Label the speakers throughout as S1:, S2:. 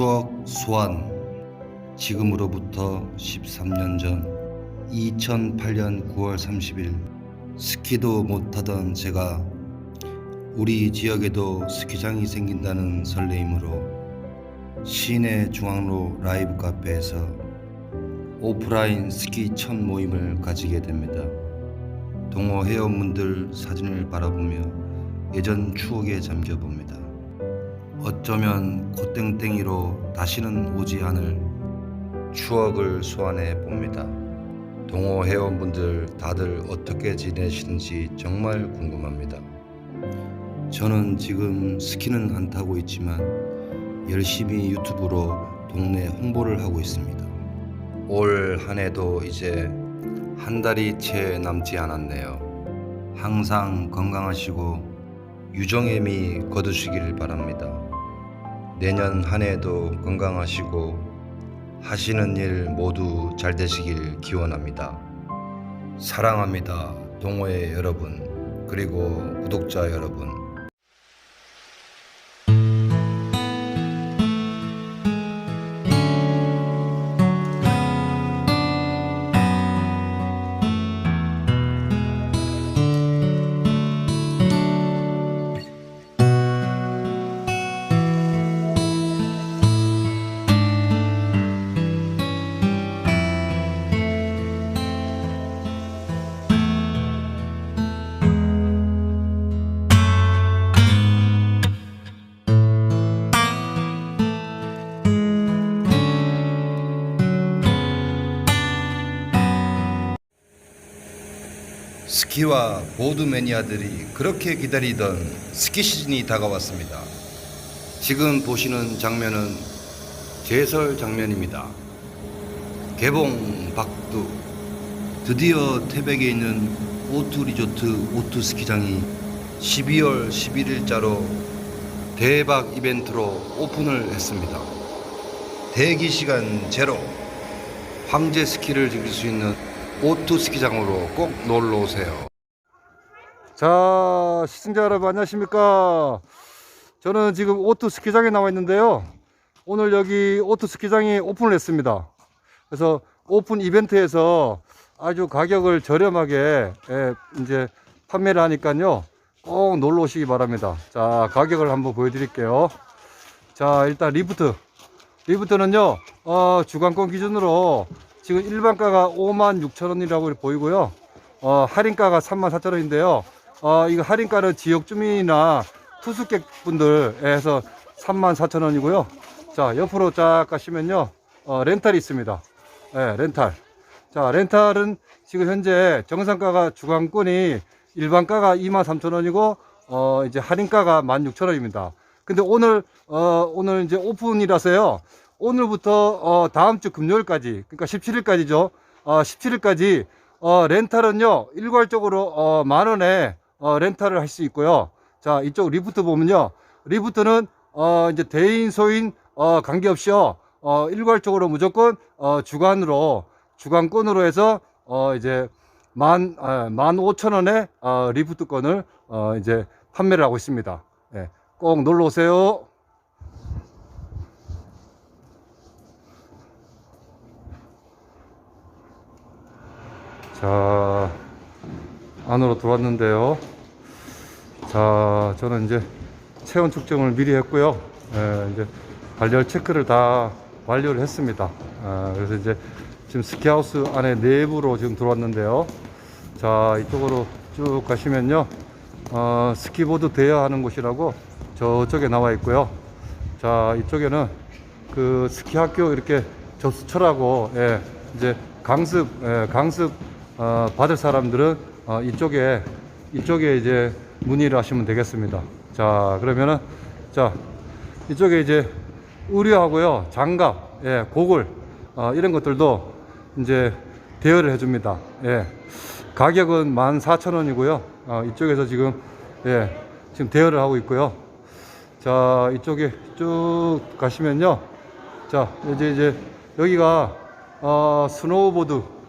S1: 추억 소환 지금으로부터 13년 전 2008년 9월 30일 스키도 못하던 제가 우리 지역에도 스키장이 생긴다는 설레임으로 시내 중앙로 라이브 카페에서 오프라인 스키 첫 모임을 가지게 됩니다. 동호 회원분들 사진을 바라보며 예전 추억에 잠겨 봅니다. 어쩌면 고땡땡이로 다시는 오지 않을 추억을 소환해 봅니다. 동호 회원분들 다들 어떻게 지내시는지 정말 궁금합니다. 저는 지금 스키는 안 타고 있지만 열심히 유튜브로 동네 홍보를 하고 있습니다. 올 한 해도 이제 한 달이 채 남지 않았네요. 항상 건강하시고 유정애미 거두시길 바랍니다. 내년 한 해도 건강하시고 하시는 일 모두 잘 되시길 기원합니다. 사랑합니다. 동호회 여러분, 그리고 구독자 여러분. 스키와 보드 매니아들이 그렇게 기다리던 스키 시즌이 다가왔습니다. 지금 보시는 장면은 제설 장면입니다. 개봉 박두 드디어 태백에 있는 오투 리조트 오투 스키장이 12월 11일자로 대박 이벤트로 오픈을 했습니다. 대기 시간 제로 황제 스키를 즐길 수 있는 오투 스키장으로 꼭 놀러 오세요.
S2: 자, 시청자 여러분 안녕하십니까? 저는 지금 오토 스키장에 나와 있는데요. 오늘 여기 오토 스키장이 오픈을 했습니다. 그래서 오픈 이벤트에서 아주 가격을 저렴하게 예, 이제 판매를 하니까요. 꼭 놀러 오시기 바랍니다. 자, 가격을 한번 보여드릴게요. 자, 일단 리프트. 리프트는요, 어, 주간권 기준으로 지금 일반가가 5만 6천 원이라고 보이고요. 어, 할인가가 3만 4천 원인데요. 어, 이거 할인가는 지역 주민이나 투숙객 분들 해서 3만 4천 원이고요. 자, 옆으로 쫙 가시면요. 어, 렌탈이 있습니다. 예, 렌탈. 자, 렌탈은 지금 현재 정상가가 주간권이 일반가가 2만 3천 원이고, 어, 이제 할인가가 1만 6천 원입니다. 근데 오늘, 어, 오늘 이제 오픈이라서요. 오늘부터, 어, 다음 주 금요일까지, 그러니까 17일까지죠. 어, 17일까지, 어, 렌탈은요, 일괄적으로, 어, 만 원에, 어, 렌탈을 할 수 있고요. 자, 이쪽 리프트 보면요. 리프트는, 어, 이제 대인, 소인, 어, 관계없이요. 어, 일괄적으로 무조건, 어, 주간으로, 주간권으로 해서, 어, 이제, 만, 아, 만 오천 원에, 어, 리프트권을, 어, 이제, 판매를 하고 있습니다. 예, 꼭 놀러 오세요. 자, 안으로 들어왔는데요. 자, 저는 이제 체온 측정을 미리 했고요. 예, 이제 발열 체크를 다 완료를 했습니다. 아, 그래서 이제 지금 스키하우스 안에 내부로 지금 들어왔는데요. 자, 이쪽으로 쭉 가시면요. 어, 스키보드 대여하는 곳이라고 저쪽에 나와 있고요. 자, 이쪽에는 그 스키 학교 이렇게 접수처라고, 예, 이제 강습, 예, 강습, 어, 받을 사람들은 어, 이쪽에, 이쪽에 이제 문의를 하시면 되겠습니다. 자, 그러면은, 자, 이쪽에 이제 의류하고요, 장갑, 예, 고글, 어, 이런 것들도 이제 대여를 해줍니다. 예. 가격은 14,000원이고요. 어, 이쪽에서 지금, 예, 지금 대여를 하고 있고요. 자, 이쪽에 쭉 가시면요. 자, 이제, 이제, 여기가, 어, 스노우보드,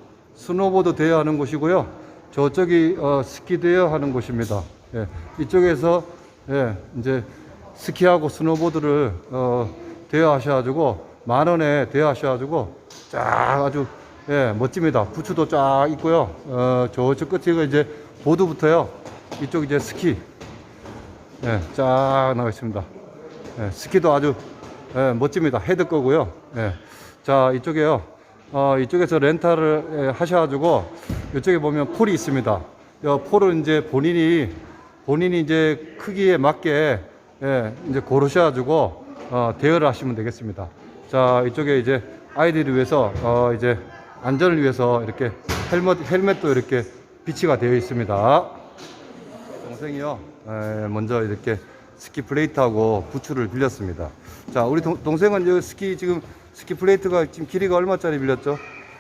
S2: 스노우보드 대여하는 곳이고요. 저쪽이, 어, 스키 대여하는 곳입니다. 예, 이쪽에서, 예, 이제, 스키하고 스노보드를, 어, 대여하셔가지고 만 원에 대여하셔가지고 쫙 아주 예 멋집니다. 부츠도 쫙 있고요. 어 저쪽 끝에 이제 보드부터요. 이쪽 이제 스키 예, 쫙 나와 있습니다. 예, 스키도 아주 예, 멋집니다. 헤드 거고요. 예. 자 이쪽에요. 어, 이쪽에서 렌탈을 예, 하셔가지고 이쪽에 보면 폴이 있습니다. 이 폴은 이제 본인이 본인이 이제 크기에 맞게 예, 이제 고르셔가지고 어, 대여를 하시면 되겠습니다. 자 이쪽에 이제 아이들을 위해서 어, 이제 안전을 위해서 이렇게 헬멧 헬멧도 이렇게 비치가 되어 있습니다. 동생이요. 에, 먼저 이렇게 스키 플레이트하고 부츠를 빌렸습니다. 자, 우리 동, 동생은 저 스키 지금 스키 플레이트가 지금 길이가 얼마짜리 빌렸죠?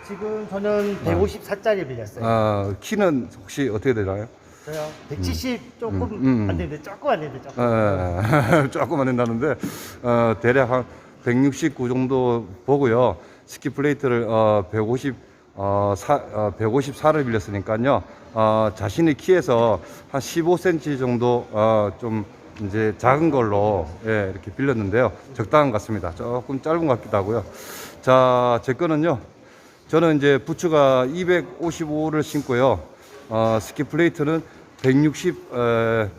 S3: 지금 저는 154짜리 빌렸어요.
S2: 아, 키는 혹시 어떻게 되나요?
S3: 저요 170 조금
S2: 음, 음.
S3: 안 되는데 조금 안 되는데 조금.
S2: 에, 조금 안 된다는데 어, 대략 한 169 정도 보고요. 스키 플레이트를 어, 150 어, 사, 어, 154를 빌렸으니까요. 어, 자신의 키에서 한 15cm 정도 어, 좀 이제 작은 걸로 예, 이렇게 빌렸는데요. 적당한 것 같습니다. 조금 짧은 것 같기도 하고요. 자, 제 거는요. 저는 이제 부츠가 255를 신고요. 어, 스키 플레이트는 160, 에,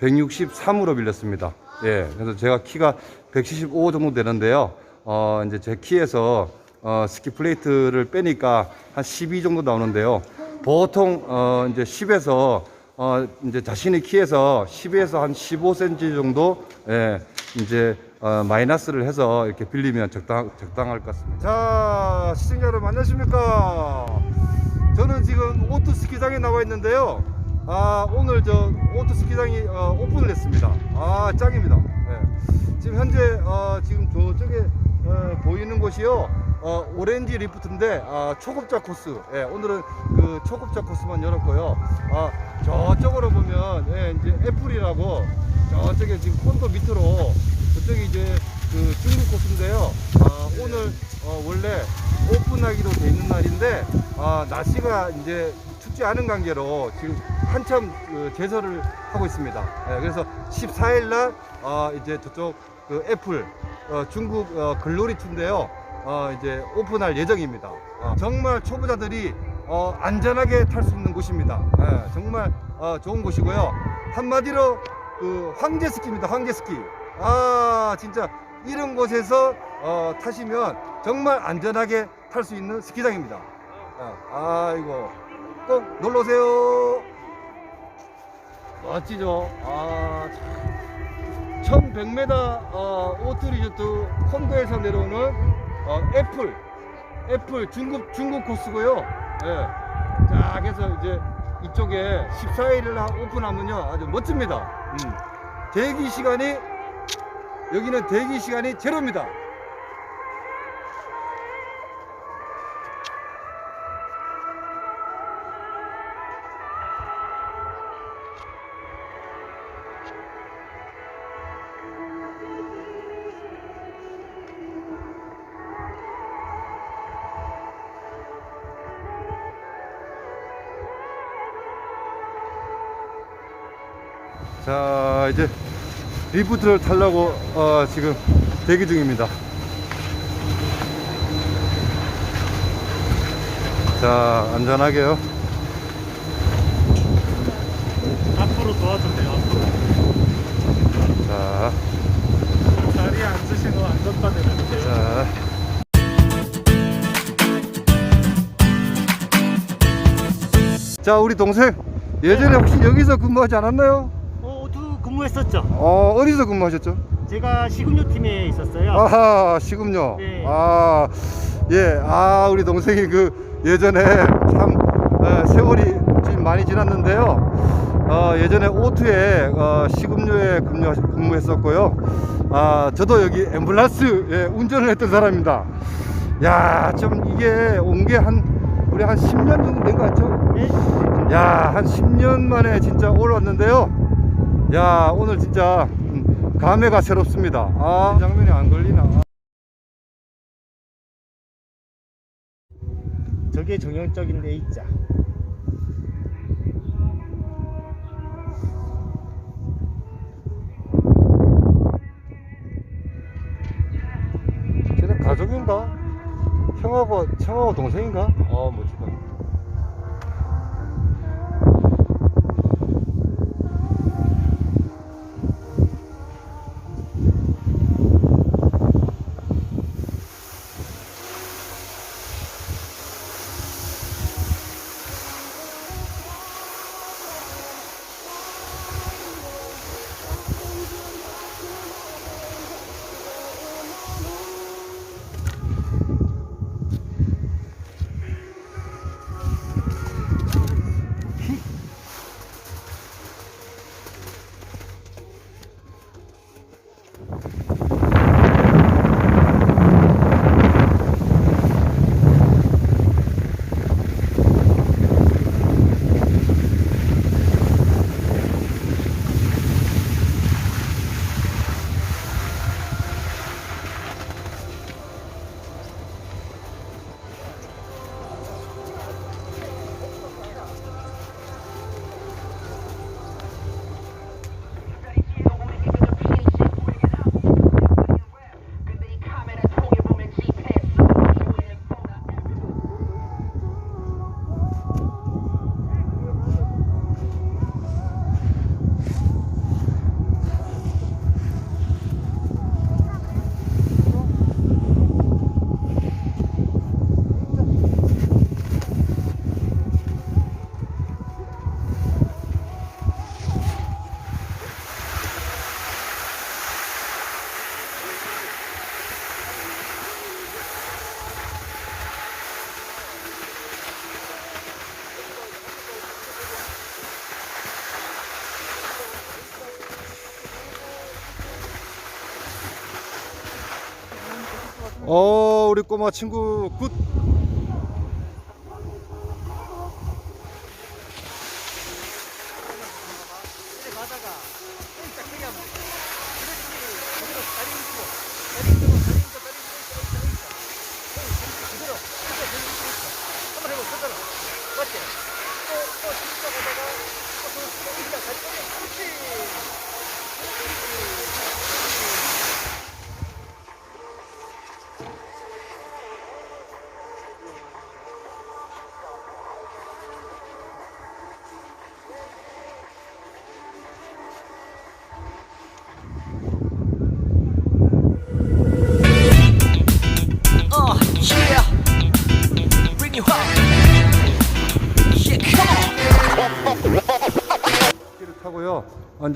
S2: 163으로 빌렸습니다. 예, 그래서 제가 키가 175 정도 되는데요. 어, 이제 제 키에서 어, 스키 플레이트를 빼니까 한 12 정도 나오는데요. 보통 어, 이제 10에서 어, 이제 자신의 키에서 10에서 한 15cm 정도 예, 이제 어, 마이너스를 해서 이렇게 빌리면 적당, 적당할 것 같습니다. 자, 시청자 여러분 안녕하십니까? 저는 지금 오토 스키장에 나와 있는데요. 아, 오늘 저 오토 스키장이 어, 오픈을 했습니다. 아, 짱입니다. 예. 지금 현재 어, 지금 저쪽에 어, 보이는 곳이요. 어, 오렌지 리프트인데 아, 초급자 코스. 예, 오늘은 그 초급자 코스만 열었고요. 아, 저쪽으로 보면 예, 이제 애플이라고 저쪽에 지금 콘도 밑으로 저쪽이 이제 그 중국 코스인데요. 아, 오늘 어, 원래 오픈하기로 돼 있는 날인데 아, 날씨가 이제 춥지 않은 관계로 지금 한참 그 제설을 하고 있습니다. 예, 그래서 14일 날 어, 이제 저쪽 그 애플 어, 중국 어, 글로리 투인데요. 어, 이제 오픈할 예정입니다. 어, 정말 초보자들이 어, 안전하게 탈 수 있는 곳입니다. 예, 정말 어, 좋은 곳이고요. 한마디로 그 황제 스키입니다. 황제 스키. 아 진짜 이런 곳에서 어, 타시면 정말 안전하게 탈 수 있는 스키장입니다. 아, 아이고 꼭 놀러 오세요. 멋지죠? 아, 참. 1100m 어, 오트 리조트 콘도에서 내려오는 어, 애플 애플 중국 중국 코스고요. 예. 자, 그래서 이제 이쪽에 14일을 오픈하면요 아주 멋집니다. 음. 대기 시간이 여기는 대기 시간이 제로입니다. 자 이제 리프트를 타려고 어, 지금 대기 중입니다. 자 안전하게요.
S3: 앞으로 도와주세요. 앞으로.
S2: 자,
S3: 다리에 앉으시고 안전바늘 해주세요.
S2: 자. 자 우리 동생 예전에 혹시 여기서 근무하지 않았나요?
S3: 어, 근무했었죠.
S2: 어 어디서 근무하셨죠?
S3: 제가 식음료 팀에 있었어요.
S2: 아하 시금요.
S3: 네.
S2: 아 예, 아 우리 동생이 그 예전에 참 어, 세월이 지금 많이 지났는데요. 어, 예전에 오투에 어, 시금류에 근무, 근무했었고요. 아 저도 여기 앰뷸런스 예, 운전을 했던 사람입니다. 야, 좀 이게 온 게 한 우리 한 10년 정도 된 것 같죠?
S3: 네?
S2: 야, 한 10년 만에 진짜 올라왔는데요. 야, 오늘 진짜 음, 감회가 새롭습니다. 아, 장면이 안 걸리나?
S3: 저게 정형적인 A자.
S2: 가족인가? 형아버, 형아버 동생인가? 어, 우리 꼬마 친구 굿.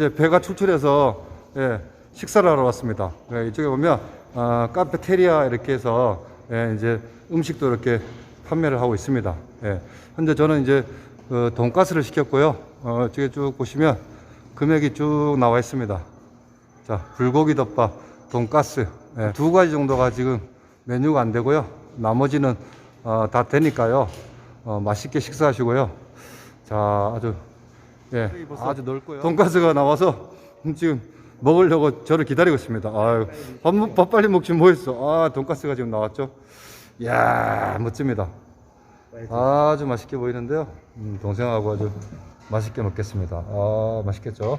S2: 이제 배가 출출해서 예, 식사를 하러 왔습니다. 예, 이쪽에 보면 아, 카페테리아 이렇게 해서 예, 이제 음식도 이렇게 판매를 하고 있습니다. 예, 현재 저는 이제 그 돈가스를 시켰고요. 어, 이쪽에 쭉 보시면 금액이 쭉 나와 있습니다. 자, 불고기 덮밥, 돈가스 예, 두 가지 정도가 지금 메뉴가 안 되고요. 나머지는 어, 다 되니까요. 어, 맛있게 식사하시고요. 자, 아주 예, 아주 넓고요. 돈가스가 나와서 지금 먹으려고 저를 기다리고 있습니다. 아유, 밥, 먹- 밥 빨리 먹지 뭐 했어. 아, 돈가스가 지금 나왔죠. 이야, 멋집니다. 아주 맛있게 보이는데요. 음, 동생하고 아주 맛있게 먹겠습니다. 아, 맛있겠죠?